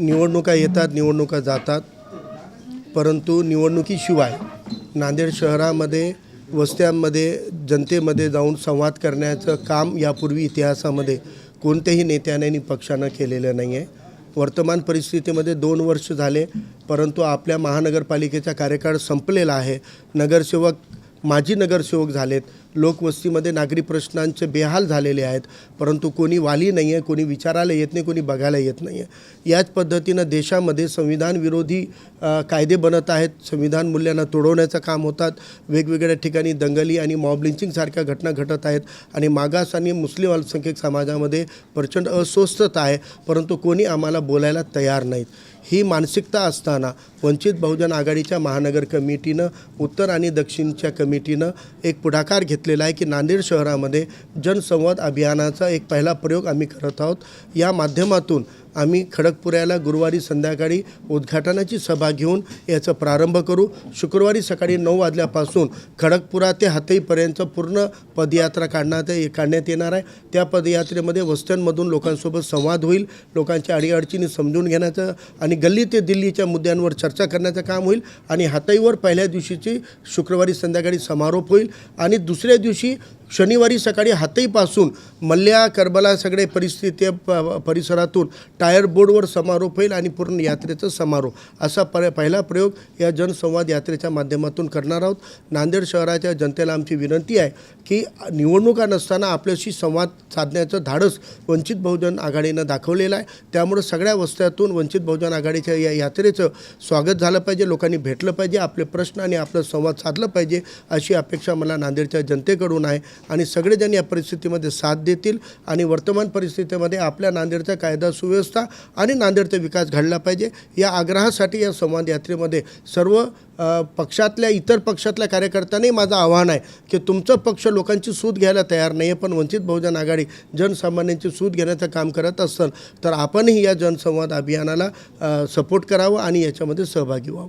निवडणुका येतात निवडणुका जातात. परंतु निवडणुकीशिवाय नांदेड शहरामध्ये वस्त्यांमध्ये जनतेमध्ये जाऊन संवाद करण्याचं काम यापूर्वी इतिहासामध्ये कोणत्याही नेत्याने आणि पक्षानं केलेलं नाही आहे वर्तमान परिस्थितीमध्ये दोन वर्ष झाले परंतु आपल्या महानगरपालिकेचा कार्यकाळ संपलेला आहे. नगरसेवक माजी नगरसेवक झालेत. लोकवस्तीमध्ये नागरी प्रश्नांचे बेहाल झालेले आहेत परंतु कोणी वाली नाही आहे कोणी विचारायला येत नाही कोणी बघायला येत नाही आहे याच पद्धतीनं देशामध्ये संविधान विरोधी कायदे बनत आहेत. संविधान मूल्यांना तोडवण्याचं काम होतात. वेगवेगळ्या ठिकाणी दंगली आणि मॉब लिंचिंगसारख्या घटना घटत आहेत आणि मागास आणि मुस्लिम अल्पसंख्यक समाजामध्ये प्रचंड अस्वस्थता आहे परंतु कोणी आम्हाला बोलायला तयार नाहीत. ही मानसिकता असताना वंचित बहुजन आघाडीच्या महानगर कमिटीनं उत्तर आणि दक्षिणच्या कमिटीनं एक पुढाकार घेतलेला आहे की नांदेड शहरामध्ये जनसंवाद अभियानाचा एक पहिला प्रयोग आम्ही करत आहोत. या माध्यमातून आम्ही खडकपुऱ्याला गुरुवारी संध्याकाळी उद्घाटनाची सभा घेऊन याचा प्रारंभ करू. शुक्रवारी सकाळी नऊ वाजल्यापासून खडकपुरा ते हातईपर्यंत पूर्ण पदयात्रा काढण्यात काढण्यात येणार आहे. त्या पदयात्रेमध्ये वस्त्यांमधून लोकांसोबत संवाद होईल लोकांच्या अडीअडचणी समजून घेण्याचं आणि गल्ली ते दिल्लीच्या मुद्द्यांवर चर्चा करण्याचं काम होईल आणि हाताईवर पहिल्या दिवशीची शुक्रवारी संध्याकाळी समारोप होईल आणि दुसऱ्या दिवशी शनिवारी सकाळी हातईपासून मल्ल्या करबला सगळे परिस्थिती प परिसरातून टायर बोर्डवर समारोप होईल आणि पूर्ण यात्रेचं समारोप. असा प पहिला प्रयोग या जनसंवाद यात्रेच्या माध्यमातून करणार आहोत. नांदेड शहराच्या जनतेला आमची विनंती आहे की निवडणुका नसताना आपल्याशी संवाद साधण्याचं धाडस वंचित बहुजन आघाडीनं दाखवलेलं आहे. त्यामुळं सगळ्या वस्त्यातून वंचित बहुजन आघाडीच्या या यात्रेचं स्वागत झालं पाहिजे लोकांनी भेटलं पाहिजे आपले प्रश्न आणि आपलं संवाद साधलं पाहिजे अशी अपेक्षा मला नांदेडच्या जनतेकडून आहे. आणि सगळेजण या परिस्थितीमध्ये साथ देतील आणि वर्तमान परिस्थितीमध्ये आपल्या नांदेडचा कायदा सुव्यवस्था आणि नांदेडचा विकास घडला पाहिजे. या आग्रहासाठी या संवाद यात्रेमध्ये सर्व पक्षातल्या इतर पक्षातल्या कार्यकर्त्यांनाही माझं आव्हान आहे की तुमचं पक्ष लोकांची सूत घ्यायला तयार नाही आहे पण वंचित बहुजन आघाडी जनसामान्यांची सूत घेण्याचं काम करत असेल तर आपणही या जनसंवाद अभियानाला सपोर्ट करावं आणि याच्यामध्ये सहभागी व्हावं.